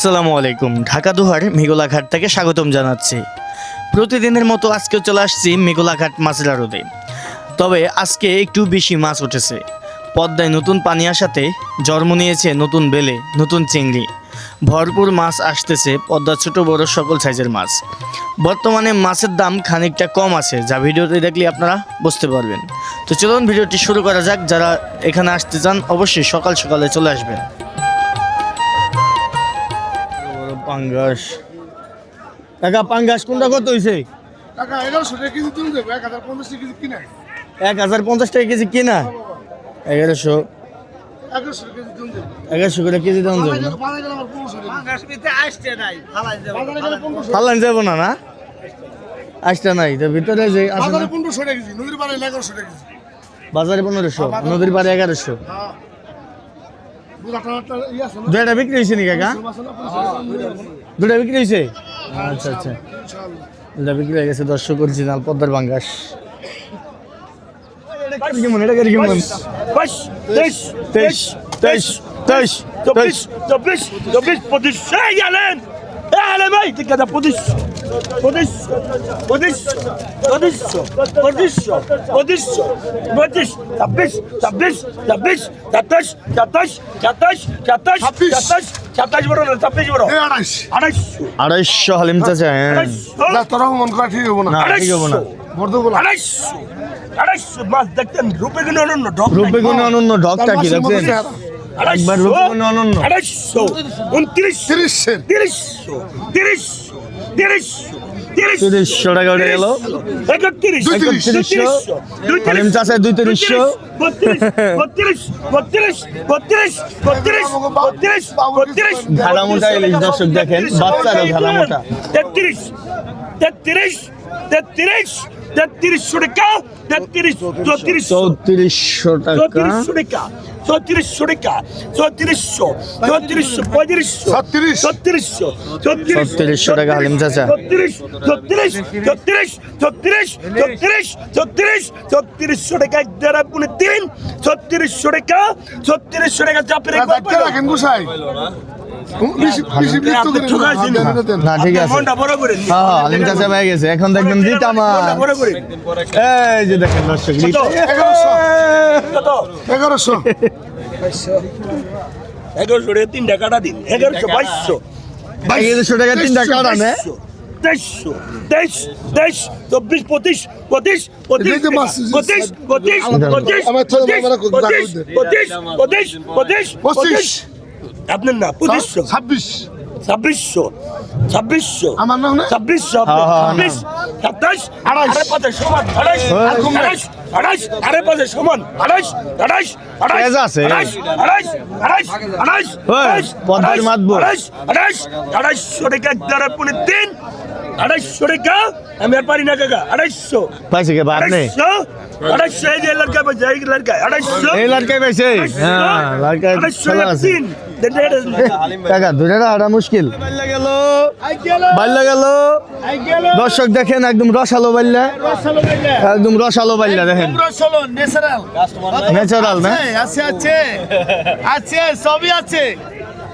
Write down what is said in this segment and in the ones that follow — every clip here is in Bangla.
আসসালামু আলাইকুম। ঢাকা দুহার মেঘোলাঘাট থেকে স্বাগতম জানাচ্ছি। প্রতিদিনের মতো আজকেও চলে আসছি মেঘোলাঘাট মাছের আড়তে তবে আজকে একটু বেশি মাছ উঠেছে। পদ্মায় নতুন পানি আসাতে জন্ম নিয়েছে নতুন বেলে, নতুন চিংড়ি। ভরপুর মাছ আসতেছে পদ্মার ছোট বড় সকল সাইজের মাছ। বর্তমানে মাছের দাম খানিকটা কম আছে, যা ভিডিওতে দেখলে আপনারা বুঝতে পারবেন। তো চলুন ভিডিওটি শুরু করা যাক, যারা এখানে আসতে চান অবশ্যই সকাল সকালে চলে আসবেন। পাঙ্গাস। টাকা পাঙ্গাস কোনটা কত হইছে? এক হাজার পঞ্চাশ টাকা কেজি কিনা এগারোশো। এগারোশো করে কেজি দাম যাবে না না? আসটা নাই তো ভিতরে যে বাজারে পনেরোশো টাকা কেজি নদীর পাড়ে বাজারে পনেরোশো নদীর এগারোশো। দুটা বিক্রি হয়েছে নি কাকা দুটা বিক্রি হয়েছে? আচ্ছা আচ্ছা। দুটা বিক্রি হয়ে গেছে দর্শক অরিজিনাল পদ্মার বাঙ্গাস কেমন? এটা কেমন? বাইশ তেইশ তেইশ তেইশ তেইশ চব্বিশ চব্বিশ চব্বিশ পঁচিশ। গেলেন এই ভাই ঠিক আছে পঁচিশ। পঁচিশ পঁচিশ পঁচিশশো পঁচিশশো পঁচিশশো পঁচিশ ছাব্বিশ ছাব্বিশ ছাব্বিশ সাতাশ সাতাশ সাতাশ সাতাশ ছাব্বিশ। সাতাশ সাতাশ বড় না ছাব্বিশ বড় আড়াইশ আড়াইশো আড়াইশো হালিম চাচা হ্যাঁ। তোরা মন করা ঠিক হব না। না ঠিক হব না। আড়াইশো আড়াইশো মাছ দেখতেন রূপে কিনে অনন্য ঢক রূপে কোনো অনন্য কি রাখছেন একবার রূপে কোনো অনন্য। আড়াইশো। উনত্রিশ তিরিশ তিরিশশো। তিরিশশো। তিরিশশো টাকা উঠে গেল একত্রিশশো। হালিম চাষে দুই তিরিশশো ঘাড়া মোটা ইলিশ দর্শক দেখেন বাচ্চারা ঘাড়া মোটা। তেত্রিশ তেত্রিশ তেত্রিশ তেত্রিশশো টাকা তেত্রিশ চৌত্রিশশো টাকা। টাকা। চৌত্রিশশো টাকা চৌত্রিশশো চৌত্রিশশো পঁয়ত্রিশশো ছত্রিশ। ছত্রিশশো ছত্রিশশো টাকা হালিম চাচা। ছত্রিশ ছত্রিশ ছত্রিশ ছত্রিশ ছত্রিশ ছত্রিশ ছত্রিশশো টাকা এক দেড় পুনে তিন ছত্রিশশো টাকা ছত্রিশশো টাকা চাপের রাখেন গুসাই? না। দেন, দেন। না ঠিক আছে। হ্যাঁ হ্যাঁ চাচা গেছে। এখন দেখবেন। এই যে দেখেন দর্শক এগারোশো? এগারোশো। টাকা দিন। এগারোশো বাইশশো। টাকা তিনটা কাটা চব্বিশ পঁচিশ পঁচিশ পঁচিশ পঁচিশ পঁচিশ আমার- পঁচিশ পঁচিশ। পঁচিশ পঁচিশ পঁচিশ পঁচিশ। আপনার না পঁচিশশো ছাব্বিশ। ছাব্বিশশো ছাব্বিশশো আমার নাম ছাব্বিশশো ছাব্বিশ সাতাশ আড়াইশ। পাঁচে সমান। আড়াইশ। আড়াইশ আড়াইশ আড়াই পাঁচে সমান। আড়াইশ আড়াইশ আড়াইশ আছে। আড়াইশ আড়াইশ আড়াইশ আড়াইশ আড়াইশ পদ্মার আড়াইশ, আড়াইশ আড়াইশ আড়াইশশো টাকা এক দ্বারা পুনে তিন আড়াইশশো টাকা আমি আর পারি না কাকা। আড়াইশশো পাইছে কে? বাদ নেই। আড়াইশশো আড়াইশশো এই যে লড়কা পাইছে এই লড়কা আড়াইশশো এই লড়কাই পাইছে হ্যাঁ লড়কাই আড়াইশশো তিন। টাকা ধরে না মুশকিল। বাল্লা গেল। বাল্লা গেল। দর্শক দেখেন একদম রসালো বাল্লা একদম রসালো বাল্লা দেখেন। ন্যাচারাল না? আছে আছে আছে। সবই আছে।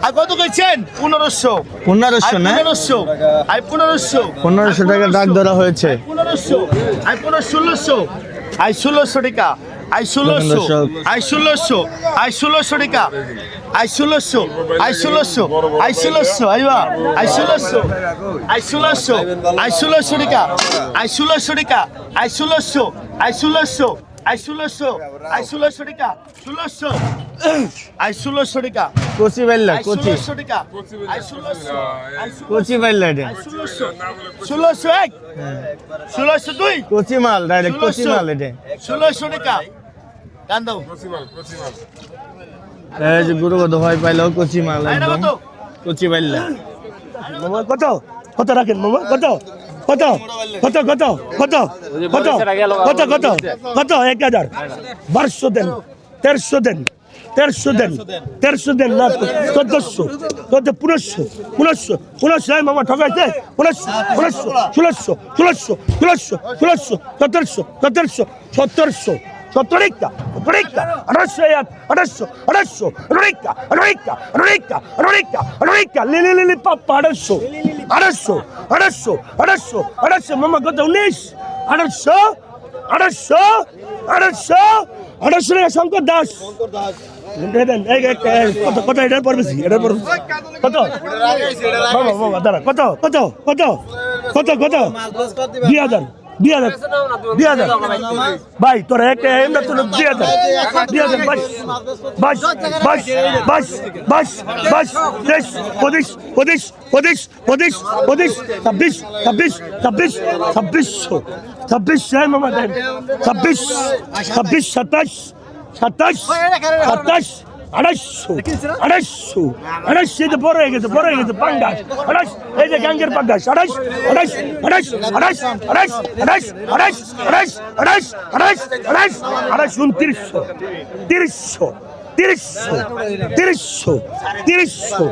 আর কত কইছেন? পনেরোশো। পনেরোশো না? পনেরোশো। আই পনেরোশো। পনেরোশো টাকা ডাক ধরা হয়েছে। পনেরোশো। আই পনেরো ষোলোশো। আই ষোলোশো টাকা। আই ষোলোশো। আই ষোলোশো আই ষোলোশো টাকা আই ষোলোশো আই ষোলোশো আই ষোলোশো আইবা আই ষোলোশো আই ষোলোশো আই ষোলোশো টাকা আই ষোলোশো টাকা আই ষোলোশো আই ষোলোশো আই ষোলোশো আই ষোলোশো টাকা ষোলোশো। আই ষোলোশো টাকা। কচি বাল্লা আই কচি। ষোলোশো টাকা। আই ষোলোশো আই ষোলোশো কচি বাল্লা এটা ষোলোশো। ষোলোশো এক। ষোলোশো দুই। কচি মাল ডাইরেক্ট কচি ষোলোশো। মাল এটা। ষোলোশো টাকা। গান দাও। এই যে গুরু কত ভয় পাইলো কচি মাল একদম। কত? কচি বাল্লা। মামা কত? কত রাখেন? মামা কত? কত? কত কত? কত? কত? কত কত? কত? এক হাজার। বারোশো দেন। তেরোশো দেন। তেরোশো দেন। তেরোশো দেন না চোদ্দশো। চোদ্দ পনেরোশো। পনেরোশো। পনেরোশো এই মামা ঠকাইছে? পনেরোশো পনেরোশো ষোলোশো ষোলোশো ষোলোশো ষোলোশো সতেরোশো সতেরোশো সতেরোশো adesso, adesso, Ricca, Ricca, Ricca, Ricca, Ricca, li li li li papà, adesso, আড়াইশো আড়াইশো আড়াইশো আড়াইশো মামা গত উনিশ আড়াইশো আড়াইশো আড়াইশো আড়াইশো রে শঙ্কর দাস। কত এটার পর বেশি কত? বাবা কত কত কত কত? কত দুই হাজার দিয়া দেন দিয়া দেন ভাই তোরা একটা এমরা তো দিয়া দেন দিয়া দেন বাস বাস বাস বাস বাস বাস দেশ প্রদেশ প্রদেশ প্রদেশ প্রদেশ প্রদেশ ছাব্বিশ ছাব্বিশ ছাব্বিশ ছাব্বিশশো ছাব্বিশ হ্যাঁ মামা দেন ছাব্বিশ ছাব্বিশ সাতাশ সাতাশ সাতাশ আড়াইশো আড়াইশো আড়াইশো এই যে বড় হয়ে গেছে বড় হয়ে গেছে পাঙ্গাস আড়াইশ এই যে গ্যাঙ্গের পাঙ্গাস আড়াইশ আড়াইশ আড়াইশ আড়াইশ আড়াইশ আড়াইশ আড়াইশ আড়াইশ আড়াইশ আড়াইশ আড়াইশ আড়াইশ উনত্রিশশো তিরিশশো তিরিশশো তিরিশশো তিরিশশো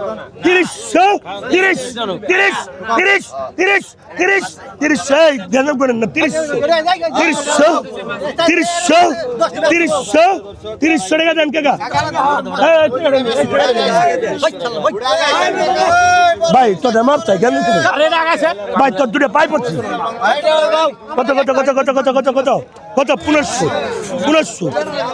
তিরিশশো তিরিশ তিরিশ তিরিশ তিরিশ তিরিশ তিরিশশো এই গেলাম করেন না তিরিশশো তিরিশশো তিরিশশো তিরিশশো তিরিশশো টাকা দেন কাকা ভাই তোর মাপ চাই কেন ভাই তোর দুটো পাই পড়ছি কত কত কত কত কত কত কত কত পনেরোশো পনেরোশো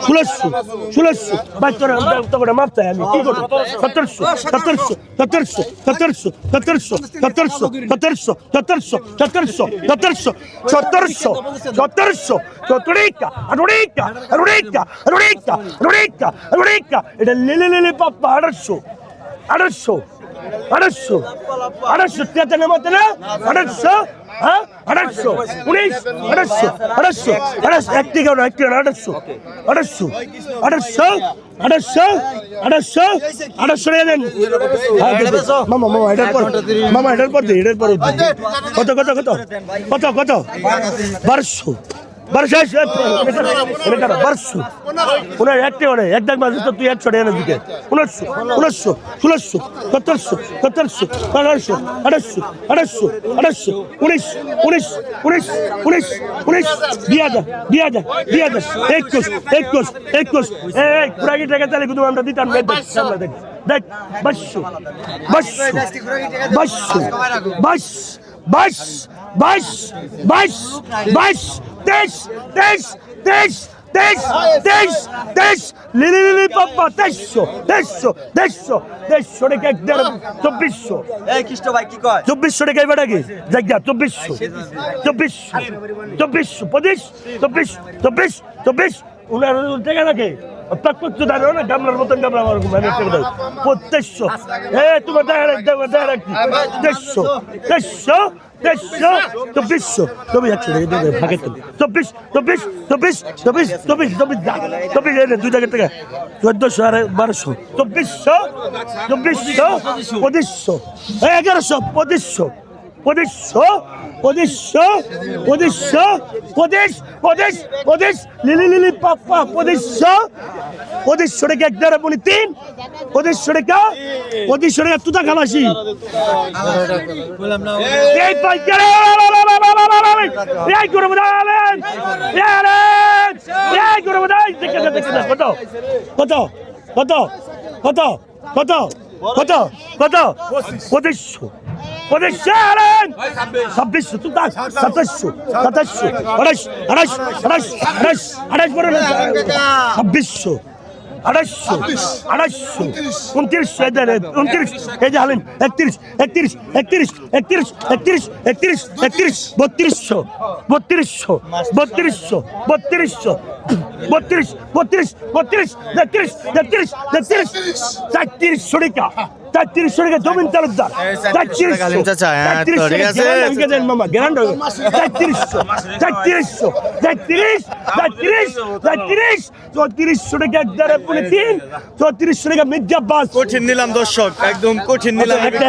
ষোলোশো ষোলোশো তোর তোর মাপ চাই আমি কি করব সতেরোশো সতেরোশো সতেরোশো সতেরোশো সতেরোশো সতেরোশো সতেরোশো সতেরোশো সতেরোশো সতেরোশো সতেরোশো সতেরোশো সতেরিকা আনুরিকা আনুরিকা আনুরিকা আনুরিকা আনুরিকা এটা লিলে লিলে পাপ্পা আড়াইশো আড়াইশো আড়াইশো আড়াইশো তেতান্ন মতো না? আড়াইশো হ্যাঁ? আড়াইশো উনিশ আড়াইশো আড়াইশো আড়াইশো একটি কেন একটি আড়াইশো আড়াইশো আড়াইশো আড়াইশো আড়াইশো আড়াইশো টাকা দেন হ্যাঁ। মামা মামা, এটার পর কত কত কত? কত কত? বারোশো। ಬರ್ಷ ಬರ್ಸು ಪುನಃ ಎಟ್ಟೆ ಹೊಡೆ ಎಡ್ಡಾಗ ಬಂದಿತ್ತು ತು ಎಟ್ಟು ಹೊಡೆ ಅನ್ನೋದಕ್ಕೆ ಉಣಸ್ಸು ಉಣಸ್ಸು ಸುಳಸ್ಸು ಕತ್ತರ್ಸು ಕತ್ತರ್ಸು ಕಳಸು ಅಡಸ್ಸು ಅಡಸ್ಸು ಅಡಸ್ಸು ಉಣಿಸ್ ಉಣಿಸ್ ಉಣಿಸ್ ಉಣಿಸ್ ಉಣಿಸ್ দিয়াজ দিয়াজ দিয়াজ একুশ একুশ একুশ এক পুরাগি টাকা চালে কিন্তু আমরা দিতাম দেখ দেখ বাসু বাসু বাসু বাস বাস বাস বাস বাস তেইশ তেইশ তেইশ তেইশ তেইশ তেইশ লিলি লিলি পাপ্পা তেইশশো তেইশশো তেইশশো তেইশশো টাকা এক দেড় চব্বিশশো। এই খ্রিস্ট ভাই কি কয়? চব্বিশশো টাকা এবার কি জায়গা চব্বিশশো চব্বিশশো চব্বিশশো পঁচিশ চব্বিশ চব্বিশ চব্বিশ উনার টাকা নাকি? করতে দাঁড়াও না গামলার মতন গামলা আমার মানে টাকা দাও পঁচিশশো। এ তোমার দেখা রাখ দেখা দেখা রাখ। দেড়শো দেড়শো দেড়শো চব্বিশশো। চব্বিশ একশো ভাগে চব্বিশ চব্বিশ চব্বিশ চব্বিশ চব্বিশ চব্বিশ চব্বিশ দুই টাকা টাকা চোদ্দশো আর বারোশো। চব্বিশশো চব্বিশশো পঁচিশশো। এগারোশো পঁচিশশো। পঁচিশশো পঁচিশশো পঁচিশশো পঁচিশ পঁচিশ পঁচিশ লিলি লিলি পাপ্পা পঁচিশশো পঁচিশশো টাকা এক দেড় পনি তিন পঁচিশশো টাকা পঁচিশশো টাকা তুতা খালাসি এই পাইকারে এই করে বোঝালেন এই করে বোঝাই দেখে দেখে কত কত কত কত কত কত কত পঁচিশশো পঁচিশশো আলেন ছাব্বিশশো তুই সাতাশশো সাতাশশো আড়াইশ আড়াইশ আড়াইশ আড়াইশ আড়াইশ বড় ছাব্বিশশো আড়াইশো আড়াইশো উনত্রিশশো যে, উনত্রিশ, এই যে হালেন একত্রিশ একত্রিশ একত্রিশ, বত্রিশশো বত্রিশশো বত্রিশশো বত্রিশশো বত্রিশ বত্রিশ বত্রিশ তেত্রিশ তেত্রিশ জমিন তালুকদার চারত্রিশশো চারত্রিশশো চারত্রিশ চারত্রিশ চারত্রিশ চৌত্রিশশো টাকা পুনে তিন চৌত্রিশশো টাকা মির্জা বাস কঠিন নিলাম দর্শক একদম কঠিন নিলাম। একটা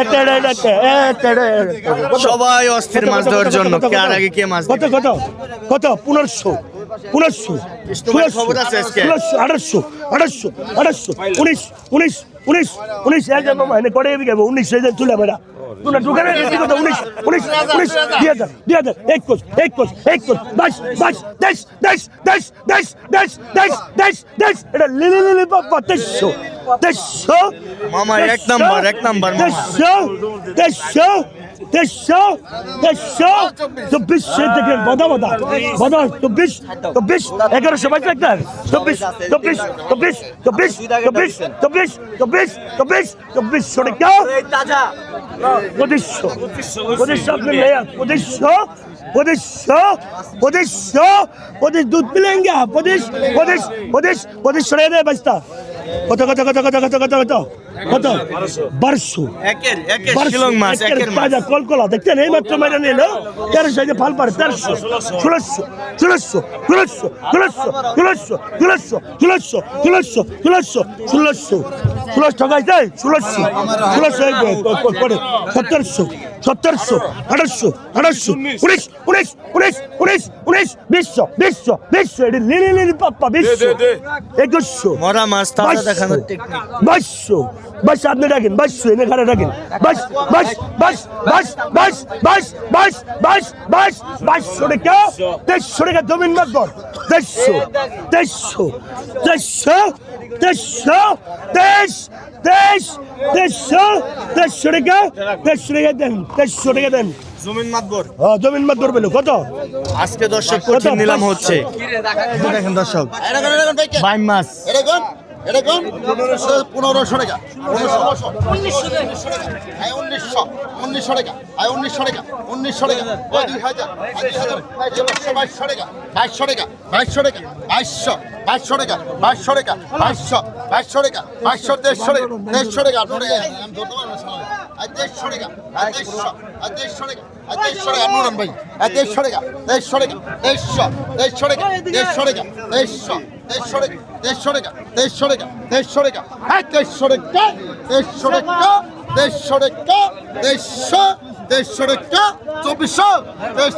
সবাই অস্থির মাছ ধরার জন্য কার আগে কে মাছ কত কত? কত? পনেরোশো। আজকে? ষোলোশো আঠাশশো আঠাশশো আঠাশশো উনিশ উনিশ উনিশ উনিশ এক করে দিকে উনিশ যে তুলে বেড়া তোমরা ঢুকে নেই কি কথা উনিশ উনিশ উনিশ দুই হাজার দুই হাজার একুশ একুশ একুশ বাইশ বাইশ তেইশ তেইশ তেইশ তেইশ তেইশ তেইশ তেইশ তেইশ এটা লিলি লিলি বাবা তেইশশো তেইশশো মামা, এক নাম্বার, এক নাম্বার। তেইশশো তেইশশো তেইশশো তেইশশো চব্বিশ দেখেন বদা বদা বদা চব্বিশ চব্বিশ, এগারোশো বাইশ একটা। চব্বিশ চব্বিশ চব্বিশ চব্বিশ চব্বিশ চব্বিশ চব্বিশ চব্বিশ, চব্বিশশো টাকা। পঁচিশশো পঁচিশশো আপনি পঁচিশশো পঁচিশশো পঁচিশশো, পঁচিশ দুধ মিলেঙ্গা পঁচিশ পঁচিশ পঁচিশ, পঁচিশশো টাকা দেয় বাস্তা কত কত কত কত কত কত কত কত বারশো শিলং মাছ তাজা কলকলা দেখছেন এই মাত্র মেরে নিল তেরোশো এই যে ফাল পারে তেরোশো ষোলোশো ষোলোশো ষোলোশো ষোলোশো ষোলোশো ষোলোশো ষোলোশো ষোলোশো ষোলোশো ষোলোশো ষোলোশো ষোলোশো ষোলোশো ষোলোশো ষোলোশো সতেরোশো সতেরোশো আঠারোশো আঠারোশো। উনিশ উনিশ উনিশ উনিশ উনিশ বিশশো বিশশো বিশশো। এটি লিলি লিলি পাপ্পা বিশশো। একুশশো। মরা মাছ টেকনিক বাইশশো। বাইশ আপনি ডাকেন বাইশশো এনে ঘরে ডাকেন বাইশ বাইশ বাইশ বাইশ বাইশ বাইশ বাইশ বাইশ বাইশ বাইশশো টাকা তেইশশো টাকা জমিন মাতবর। তেইশশো তেইশশো তেইশশো তেইশশো তেইশ তেইশ তেইশশো তেইশশো টাকা তেইশশো টাকা দেন তেইশশো টাকা দেন। জমিন মাতবর। হ্যাঁ জমিন মাতবর বলো কত? আজকে দর্শক কঠিন নিলাম হচ্ছে। দেখেন দর্শক। বাইম মাছ এরকম এরকম পনেরোশো টাকা ষোলোশো আয় উনিশশো উনিশশো টাকা আয় উনিশশো টাকা উনিশশো টাকা ওই দুই হাজার বাইশশো টাকা বাইশশো টাকা বাইশশো টাকা বাইশশো বাইশশো টাকা বাইশশো টাকা বাইশশো বাইশশো টাকা বাইশশো দেড়শো টাকা দেড়শো টাকা আমি ধরতে পারব। আয় দেড়শো টাকা আয় দেড়শো আয় দেড়শো টাকা দেড়শো টাকা নুরান ভাই আয় দেড়শো টাকা দেড়শো টাকা দেড়শো দেড়শো টাকা দেড়শো টাকা দেড়শো তেইশশো টাকা তেইশশো টাকা তেইশশো টাকা তেইশশো টাকা হ্যাঁ তেইশশো টাকা তেইশশো টাকা তেইশশো টাকা তেইশশো দেড়শো টাকা চব্বিশশো?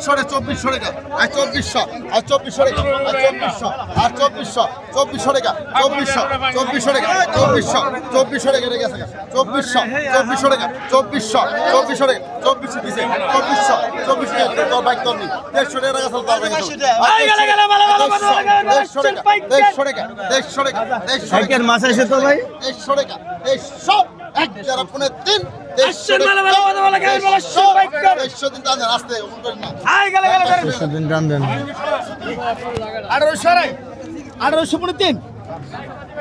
টাকা চব্বিশশো টাকা। আর চব্বিশশো আর চব্বিশশো টাকা আর চব্বিশশো আর চব্বিশশো চব্বিশশো টাকা চব্বিশশো চব্বিশশো টাকা চব্বিশশো চব্বিশশো টাকা রেখে গেছে চব্বিশশো চব্বিশশো টাকা চব্বিশশো চব্বিশশো টাকা চব্বিশশো দিছে। চব্বিশশো চব্বিশশো টাকা তোর বাইক তোর নেই দেড়শো টাকা গেছে তোর বাইক দেড়শো টাকা। দেড়শো টাকা দেড়শো টাকা দেড়শো টাকা মাছ আছে তো ভাই? দেড়শো টাকা দেড়শো এক যারা পুনে তিন দেড়শো টাকা দেড়শো দেড়শো দিন তাদের আসতে অমন করেন না। দিন টান দেন। আঠারোশো আড়াই আঠারোশো পনেরো তিন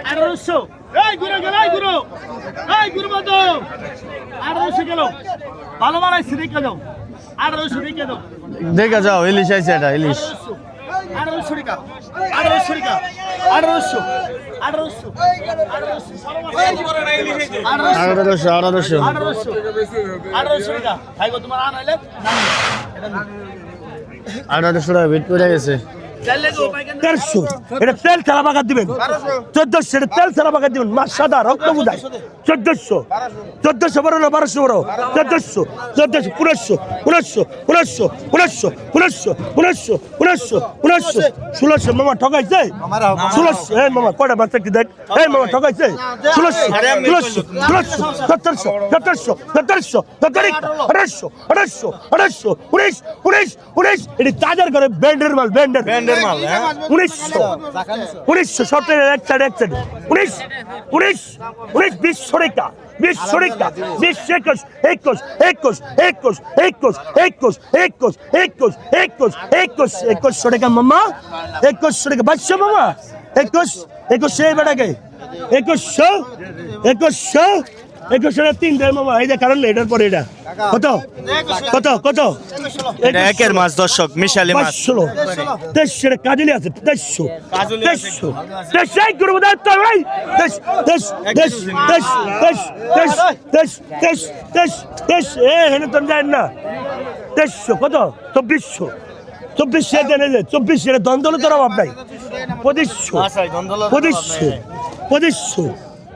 আঠারোশো। এই গুরু গেল এই গুরু। এই গুরু মত আঠারোশো গেল। ভালো বানাইছি রেখে দাও আঠারোশো রেখে দাও দেখা যাও ইলিশ আছে এটা ইলিশ। আঠারোশো টাকা আঠারোশো টাকা। আঠারোশো। টাকা। ভাই গো তোমার আনাইলে আঠারোশো টাকা ভেট করে গেছে। তেরোশো এটা তেল ছাড়া বাগার দিবেন চোদ্দশো এটা তেল ছাড়া বাগার দিবেন মাছ সাদা রক্ত বুঝায় চোদ্দশো চোদ্দশো বড় না বারোশো বড় চোদ্দশো চোদ্দশো পনেরোশো পনেরোশো পনেরোশো পনেরোশো পনেরোশো পনেরোশো পনেরোশো পনেরোশো ষোলোশো মামা ঠকাইছে ষোলোশো এই মামা কটা বাচ্চা কি দেখ এই মামা ঠকাইছে ষোলোশো ষোলোশো ষোলোশো সতেরোশো সতেরোশো সতেরোশো সতেরোশো আঠারোশো আঠারোশো আঠারোশো উনিশ উনিশ উনিশ এটি তাজার করে ব্যান্ডের মাল ব্যান্ডের ব্যান্ডের মাল হ্যাঁ উনিশশো উনিশশো সতেরো এক সাইড এক সাইড উনিশ উনিশ উনিশ বিশশো রেখা বিশশো রেখা বিশ একুশ একুশ একুশ একুশ একুশ একুশ একুশ একুশ একুশ একুশ একুশশো টাকা মামা একুশশো টাকা বাইশশো মামা একুশ একুশ বেটাকে একুশশো একুশশো একুশশো তিন দেয় মামা এই যে কারণ না, এটার পরে এটা কত কত কত একের মাছ দর্শক মিশালি মাছ পাঁচশো তেইশশো কাজলি আছে আছে। তেইশশো তেইশ এই করব ভাই তেইশ তেইশ তেইশ তেইশ তেইশ তেইশ তেইশ তেইশ তেইশ তেইশ এ হেনে তো যায় না তেইশশো কত চব্বিশশো চব্বিশশো এটা দ্বন্দ্ব তোর অভাব নাই পঁচিশশো আচ্ছা, পঁচিশশো পঁচিশশো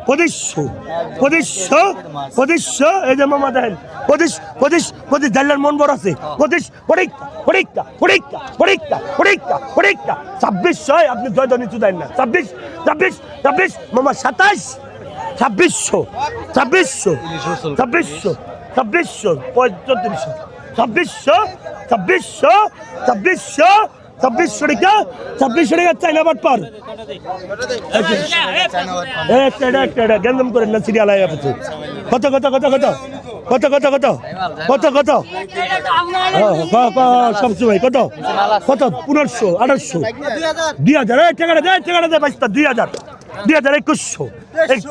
পঁচিশশো পঁচিশশো পঁচিশশো এই যে মামা দেন পঁচিশ পঁচিশ পঁচিশ জানলার মন বড় আছে। পঁচিশ পরীক্ষা পরীক্ষা পরীক্ষা পরীক্ষা পরীক্ষা পরীক্ষা। ছাব্বিশশো আপনি জয় দেন না। ছাব্বিশ ছাব্বিশ ছাব্বিশ, মামা সাতাশ, ছাব্বিশশো ছাব্বিশশো ছাব্বিশশো ছাব্বিশশো চৌত্রিশশো ছাব্বিশশো ছাব্বিশশো ছাব্বিশশো ছাব্বিশশো টাকা ছাব্বিশশো টাকা চাইনা বাট পার। একটা একটা এটা গেন্দম করেন না সিরিয়াল আয় আছে কত কত কত কত? কত কত কত? কত কত? সব সময় কত? কত? পনেরোশো আঠারোশো। দুই হাজার। এই টাকাটা দেয় টাকাটা দেয় বাইশটা দুই হাজার। দুই হাজার একুশশো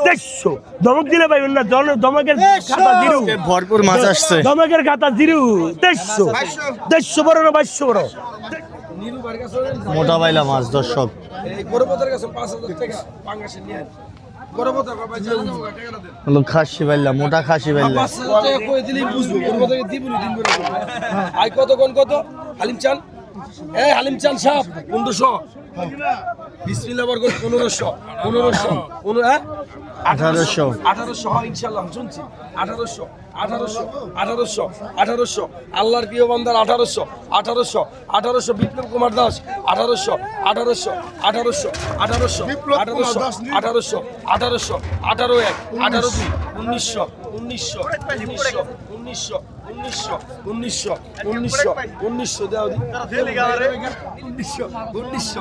তেইশশো ধমক দিলে পাইবেন না ধমকের খাতা জিরো। ভরপুর মাছ আসছে। ধমকের খাতা জিরো। তেইশশো। তেইশশো বড় না বাইশশো বড়? মোটা বাইলা মাছ দর্শক। খাসি বাইলা মোটা খাসি বাইলা। আই কত কোন কত? হালিম চান? এ হালিম চান সাপ পনেরোশো। বিসমিল্লা বর্গ পনেরোশো পনেরোশো পনেরো হ্যাঁ? আঠারোশো। আঠারোশো হয় ইনশাল্লাহ শুনছি। আঠারোশো আঠারোশো আঠারোশো আঠারোশো। আল্লাহর প্রিয় বান্দার আঠারোশো আঠারোশো আঠারোশো। বিপ্লব কুমার দাস আঠারোশো আঠারোশো আঠারোশো আঠারোশো আঠারোশো আঠারোশো আঠারোশো আঠারো এক আঠারো দুই উনিশশো উনিশশো উনিশশো উনিশশো উনিশশো। উনিশশো উনিশশো উনিশশো দেওয়া দি উনিশশো উনিশশো।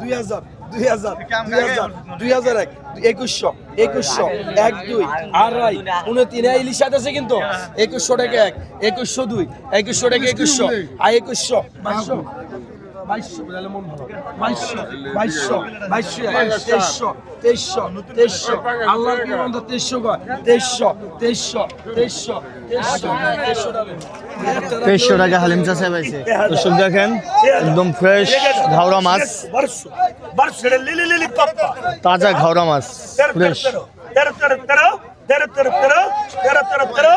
দুই হাজার দুই হাজার দুই হাজার দুই হাজার এক একুশশো একুশশো এক দুই আড়াই উনতিন আছে কিন্তু। একুশশো টাকা এক একুশশো দুই একুশশো টাকা একুশশো আর একুশশো। বাইশশো তেইশশো টাকা হালিম চাষে পাইছে। দর্শক দেখেন, একদম ফ্রেশ ঘাওড়া মাছ। তাজা ঘাওড়া মাছ ফ্রেশ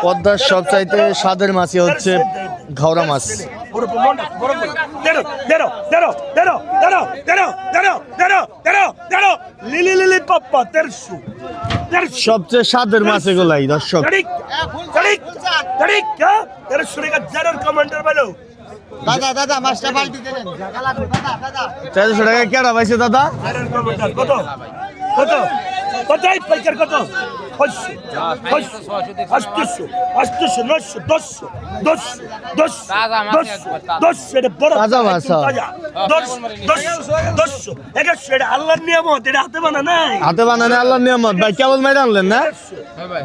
পদ্মার সবচাইতে স্বাদের মাছই হচ্ছে ঘাওড়া মাছ। বড় মন্ডা বড় তেরো তেরো তেরো তেরো তেরো তেরো তেরো তেরো তেরো তেরো লিলি লিলি পাপ্পা তেরোশো সবচেয়ে স্বাদের মাছ এগুলাই দর্শক। তেরোশো টাকা জেনারেল কমান্ডার বলো দাদা দাদা মাছটা পাল্টি জায়গা দাদা দাদা। টাকা পাইছে দাদা? কত? কত? কত এই পাইকার কত? পাঁচশো। পাঁচশো। আটশো আটশো নশো দশশো দশশো দশশো দশশো দশশো এটা বড় তাজা মাছ, হ্যাঁ। তাজা। দশ দশশো। দশশো এগারোশো এটা আল্লাহর নিয়ামত এটা হাতে বানা নাই। হাতে বানানে আল্লাহ নিয়ামত। ভাই কেবল আনলেন না?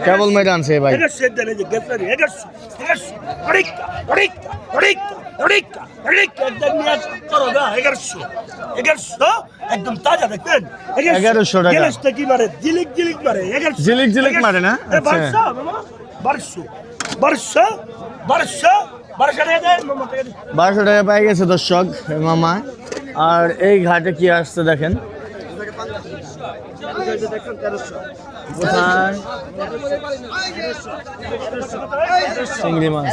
কেবল মেরে আনছে ভাই। এগারোশো এটা নেই যে গেছারি এগারোশো এগারোশো অরিক্কা অরিক্কা অরিক্কা অরিক্কা অরিক্কা একদম নিয়ে করো না এগারোশো এগারোশো একদম তাজা দেখবেন? 1100 টাকা। কি জিলিক জিলিক মারে জিলিক জিলিক মারে না? আচ্ছা। বারোশো বারোশো বারোশো বারোশো টাকা পাই গেছে দর্শক মামা। আর এই ঘাটে কি আসছে দেখেন? চিংড়ি মাছ।